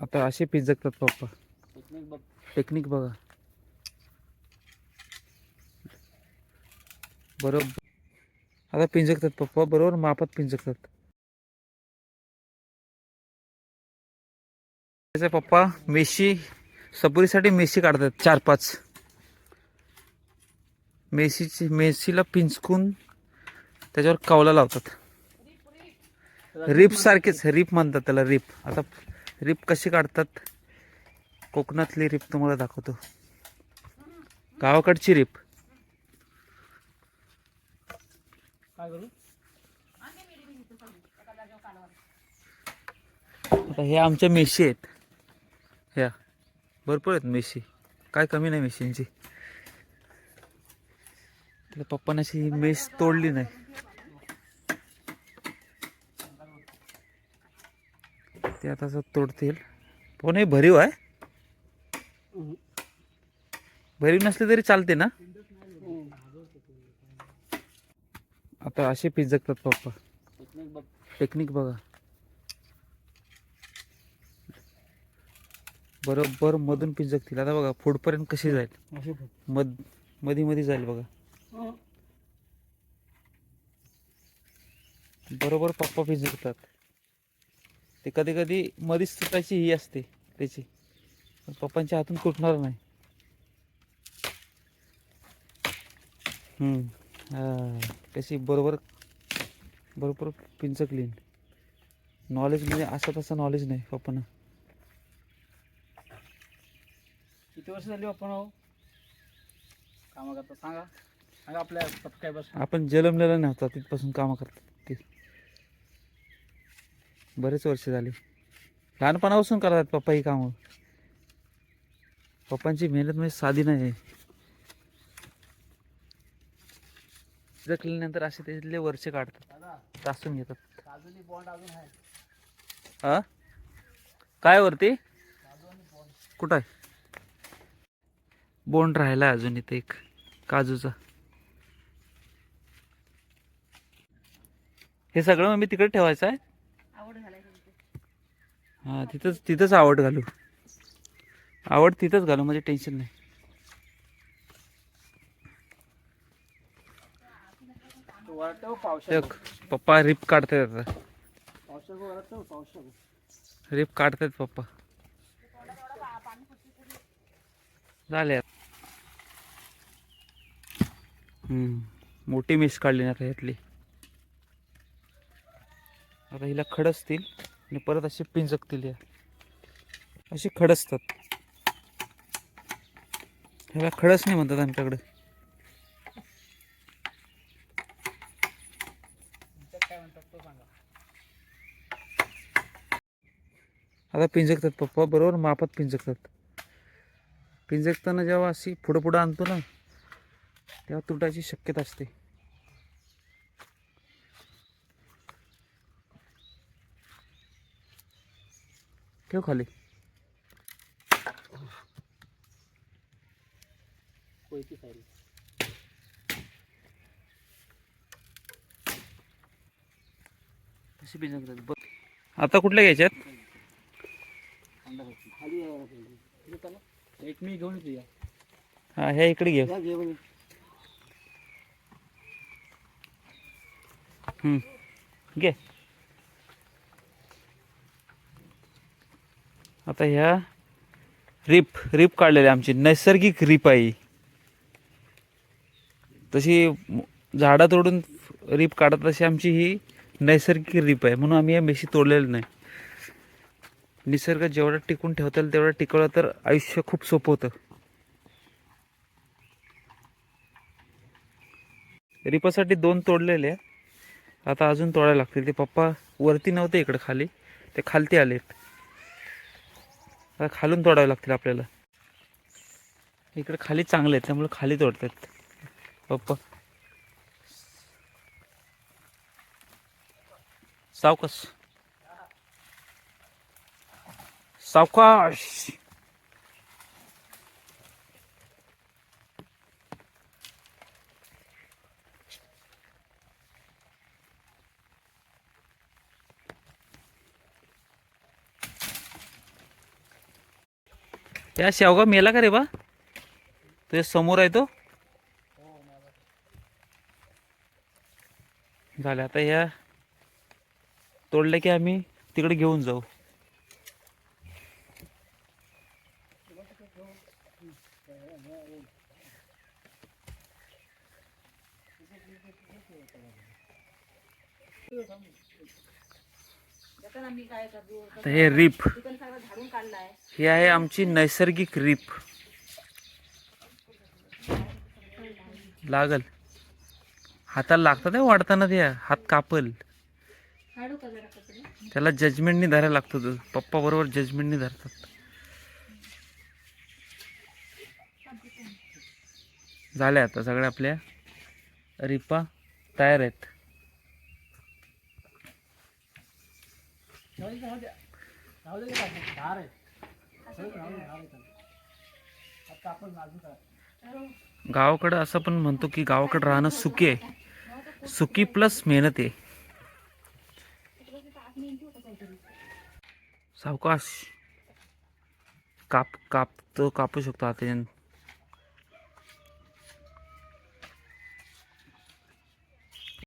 आता असे पिंजकतात पप्पा टेक्निक बघ टेक्निक बघा. बरोबर. आता पिंजकतात पप्पा बरोबर? मापात पिंजकतात त्याचे पप्पा मेशी सपुरीसाठी मेशी काढतात चार पाच मेशीची मेशीला पिंजकून त्याच्यावर कावला लावतात. रिप सारखेच रिप म्हणतात त्याला रिप आता रिप कशी काढतात? कोकणातली रिप तुम्हाला दाखवतो. गावाकडची रिप. काय करू आता हे आमच्या मेशी आहेत. ह्या. भरपूर आहेत मेशी. काय कमी नाही मेशींची. पप्पाने अशी ही मेस तोडली नाही. ते आता असं तोडतील. पण हे भरीव आहे. भरीव नसले तरी चालते ना? आता असे पिंजकतात पप्पा. टेक्निक बघ. बरोबर मधून पिंजकतील आता बघा पुढपर्यंत कशी जाईल? मध मधी मध्ये जाईल बघा. बरोबर पप्पा पिंजकतात ते कधी कधी मधीच तुटायची ही असते त्याची. पण पप्पांच्या हातून तुटणार नाही. हा, कशी बरोबर बरोबर पिंचकली. नॉलेज म्हणजे असं तसं नॉलेज नाही पप्पांना. किती वर्ष झाली आपण हो? कामा करता सांगा. सांगा आपल्या सबस्क्रायबर्स आपण जलमलेलं नव्हता तिथपासून कामं करतात ते. बरेच वर्ष झाली. लहानपणापासून करतात पप्पा ही कामं. पप्पांची मेहनत म्हणजे साधी नाही आहे. जखल्यानंतर असे त्याच्यातले वर्ष काढतात. तासून घेतात. हा? काय वरती? कुठं आहे? बोंड राहिला अजून इथे एक काजूचा. हे सगळं मी तिकडे ठेवायचं आहे? हां तिथंच तिथंच आवड घालू आवड तिथंच घालू म्हणजे टेन्शन नाही. एक पप्पा रिप काढतायत आता. रिप काढतायत पप्पा. झाले मोठी मिस काढली ना आता आता हिला खडसतील आणि परत अशी पिंजकतील या. अशी खडसतात ह्याला खडस नाही म्हणतात आमच्याकडे. आता पिंजकतात पप्पा बरोबर? मापात पिंजकतात. पिंजकताना जेव्हा अशी पुढं पुढं आणतो ना तेव्हा तुटायची शक्यता असते. ठेव खाली. कोयती बघ. आता कुठल्या घ्यायच्यात. खाली. एक मी घेऊन येतो हा ह्या इकडे घे. घे. आता ह्या रिप रिप काढलेली आमची. नैसर्गिक रिप आहे तशी झाडं तोडून रिप काढत तशी आमची ही नैसर्गिक रिप आहे. म्हणून आम्ही या मेशी तोडलेलं नाही. निसर्ग जेवढा टिकून ठेवता येईल तेवढा टिकवलं तर आयुष्य खूप सोपं होतं. रिपासाठी दोन तोडलेले आहे. आता अजून तोडायला लागतील. ते पप्पा वरती नव्हते इकडे खाली. ते खालती आलेत. आता खालून तोडावे लागतील आपल्याला. इकडे खाली चांगले आहेत त्यामुळे खाली तोडतात. पप्पा. सावकाश. सावकाश. या शेवगा मेला का रे बा? तुझ्या समोर आहे तो. झालं आता ह्या तोडल्या की आम्ही तिकडे घेऊन जाऊ. आता हे रिप ही आहे आमची नैसर्गिक रिप लागल. हाताला लागतात वाढताना ते हात कापल. त्याला जजमेंटनी धरायला लागतो तो पप्पा बरोबर जजमेंटनी धरतात. झाल्या आता सगळ्या आपल्या. रिपा तयार आहेत. गावाकडं असं पण म्हणतो की गावाकडं राहणं सुखी आहे. सुखी प्लस मेहनत आहे. सावकाश काप काप तो कापू शकतो आता.